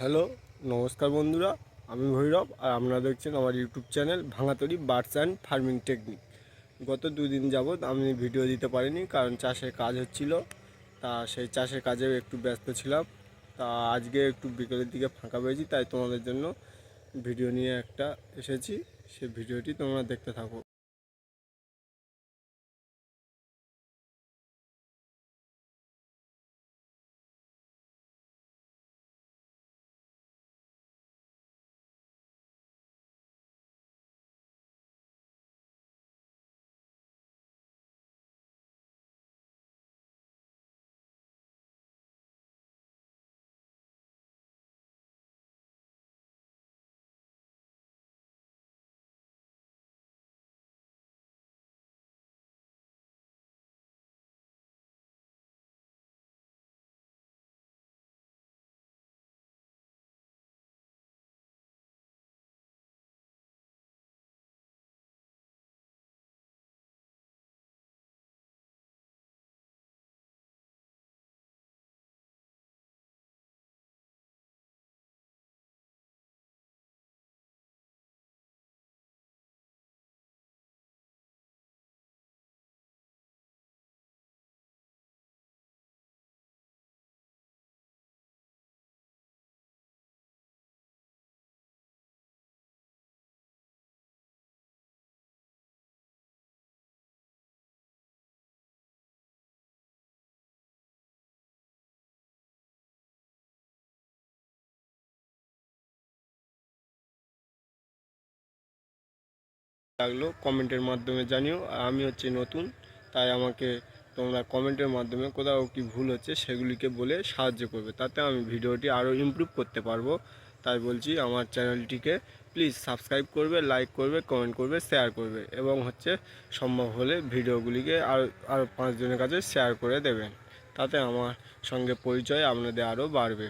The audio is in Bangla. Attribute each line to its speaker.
Speaker 1: হ্যালো, নমস্কার বন্ধুরা, আমি ভৈরব আর আপনারা দেখছেন আমার YouTube channel ভাঙাতরি birds and farming technique. গত দুদিন যাবৎ আমি ভিডিও দিতে পারিনি, কারণ চাষের কাজ হচ্ছিল, তা সেই চাষের কাজে একটু ব্যস্ত ছিলাম, তা আজকে একটু বিকেলের দিকে ফাঁকা পেয়েছি, তাই তোমাদের জন্য ভিডিও নিয়ে একটা এসেছি সেই ভিডিওটি তোমরা দেখতে থাকো। লাগল, কমেন্টের মাধ্যমে জানিও। আমি হচ্ছে নতুন, তাই আমাকে তোমরা কমেন্টের মাধ্যমে কোথাও কি ভুল হচ্ছে সেগুলিকে বলে সাহায্য করবে। তাতে আমি ভিডিওটি আরও ইমপ্রুভ করতে পারব। তাই বলছি, আমার চ্যানেলটিকে প্লিজ সাবস্ক্রাইব করবে লাইক করবে কমেন্ট করবে শেয়ার করবে এবং হচ্ছে সম্ভব হলে ভিডিওগুলিকে আরও আরও পাঁচজনের কাছে শেয়ার করে দেবেন। তাতে আমার সঙ্গে পরিচয় আপনাদের আরও বাড়বে।